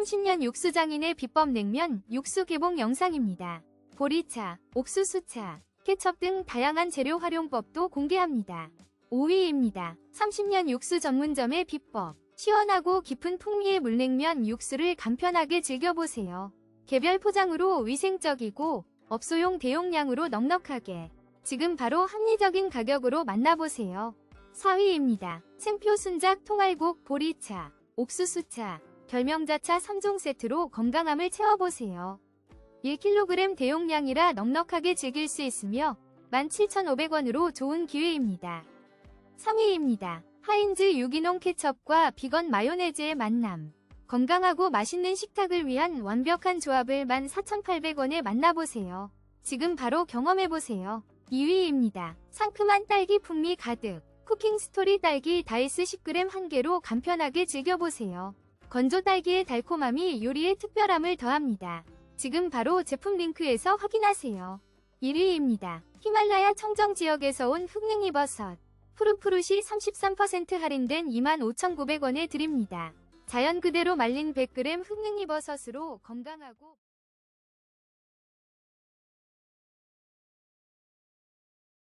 30년 육수장인의 비법 냉면 육수 개봉 영상입니다. 보리차, 옥수수차, 케첩 등 다양한 재료 활용법도 공개합니다. 5위입니다. 30년 육수 전문점의 비법. 시원하고 깊은 풍미의 물냉면 육수를 간편하게 즐겨보세요. 개별 포장으로 위생적이고 업소용 대용량으로 넉넉하게 지금 바로 합리적인 가격으로 만나보세요. 4위입니다. 생표 순작 통알곡 보리차, 옥수수차, 결명자차 3종 세트로 건강함을 채워보세요. 1kg 대용량이라 넉넉하게 즐길 수 있으며 17,500원으로 좋은 기회입니다. 3위입니다. 하인즈 유기농 케첩과 비건 마요네즈의 만남. 건강하고 맛있는 식탁을 위한 완벽한 조합을 14,800원에 만나보세요. 지금 바로 경험해보세요. 2위입니다. 상큼한 딸기 풍미 가득. 쿠킹 스토리 딸기 다이스 10g 한 개로 간편하게 즐겨보세요. 건조 딸기의 달콤함이 요리에 특별함을 더합니다. 지금 바로 제품 링크에서 확인하세요. 1위입니다. 히말라야 청정 지역에서 온 흑냉이 버섯. 푸릇푸릇이 33% 할인된 25,900원에 드립니다. 자연 그대로 말린 100g 흑냉이 버섯으로 건강하고